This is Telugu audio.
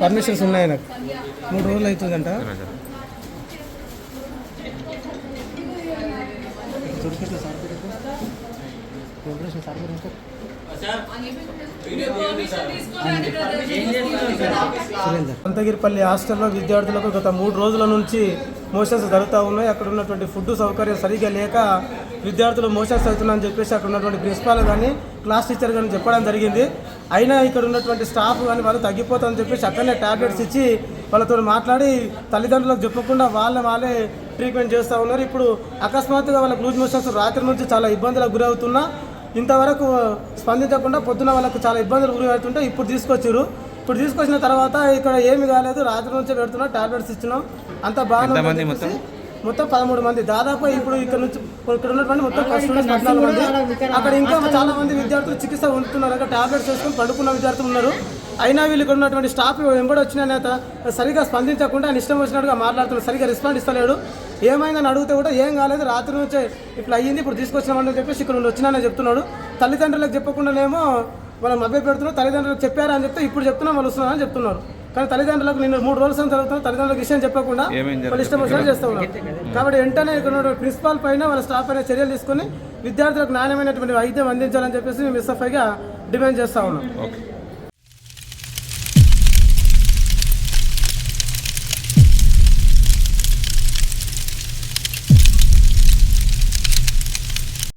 పర్మిషన్స్ ఉన్నాయి నాకు? మూడు రోజులు అవుతుందంట. అంతగిరిపల్లి హాస్టల్లో విద్యార్థులకు గత మూడు రోజుల నుంచి మోషన్స్ జరుగుతూ ఉన్నాయి. అక్కడ ఉన్నటువంటి ఫుడ్ సౌకర్యం సరిగ్గా లేక విద్యార్థులు మోషన్స్ అవుతున్నారని చెప్పేసి అక్కడ ఉన్నటువంటి ప్రిన్సిపాల్ కానీ క్లాస్ టీచర్ కానీ చెప్పడం జరిగింది. అయినా ఇక్కడ ఉన్నటువంటి స్టాఫ్ కానీ వాళ్ళు తగ్గిపోతుందని చెప్పేసి అక్కడనే టాబ్లెట్స్ ఇచ్చి వాళ్ళతో మాట్లాడి తల్లిదండ్రులకు చెప్పకుండా వాళ్ళ వాళ్ళే ట్రీట్మెంట్ చేస్తూ ఉన్నారు. ఇప్పుడు అకస్మాత్తుగా వాళ్ళ లూజ్ మోషన్స్ రాత్రి నుంచి చాలా ఇబ్బందులకు గురవుతున్నా. ఇంతవరకు స్పందించకుండా పొద్దున వాళ్ళకు చాలా ఇబ్బందులు గురి అవుతుంటే ఇప్పుడు తీసుకొచ్చారు ఇప్పుడు తీసుకొచ్చిన తర్వాత ఇక్కడ ఏమి కాలేదు. రాత్రి నుంచే పెడుతున్నాం టాబ్లెట్స్ ఇచ్చినాం. అంత బాగుంది మొత్తం? మొత్తం పదమూడు మంది. దాదాపు ఇప్పుడు ఇక్కడ నుంచి ఇక్కడ ఉన్నటువంటి మొత్తం స్టూడెంట్స్ పద్నాలుగు మంది అక్కడ ఇంకా చాలా మంది విద్యార్థులు చికిత్స ఉంటున్నారు అక్కడ టాబ్లెట్స్ వేసుకొని పడుకున్న విద్యార్థులు ఉన్నారు. అయినా వీళ్ళు ఇక్కడ ఉన్నటువంటి స్టాఫ్ వెంబడి వచ్చిన నేత సరిగా స్పందించకుండా ఆయన ఇష్టం వచ్చినట్టుగా మాట్లాడుతున్నారు. సరిగా రెస్పాండ్ ఇస్తలేడు. ఏమైందని అడిగితే కూడా ఏం కాలేదు. రాత్రి నుంచే ఇట్లా అయ్యింది. ఇప్పుడు తీసుకొచ్చినామని చెప్పేసి ఇక్కడ నుండి వచ్చినానని చెప్తున్నాడు. తల్లిదండ్రులకు చెప్పకుండానేమో మనం మభ్య పెడుతున్నాం తల్లిదండ్రులకు చెప్పారా అని చెప్తే ఇప్పుడు చెప్తున్నాం వాళ్ళు వస్తున్నారని చెప్తున్నారు. కానీ తల్లిదండ్రులకు నిన్న మూడు రోజుల సంది జరుగుతున్నా తల్లిదండ్రులకు విషయం చెప్పకుండా వాళ్ళు ఇష్టం వచ్చినట్టు చేస్తూ ఉన్నారు. కాబట్టి వెంటనే ఇక్కడ ప్రిన్సిపాల్ పైన వాళ్ళ స్టాఫ్ పైన చర్యలు తీసుకొని విద్యార్థులకు నాణ్యమైనటువంటి వైద్యం అందించాలని చెప్పేసి మేము ఎస్ఎఫ్ఐగా డిమాండ్ చేస్తూ ఉన్నాం.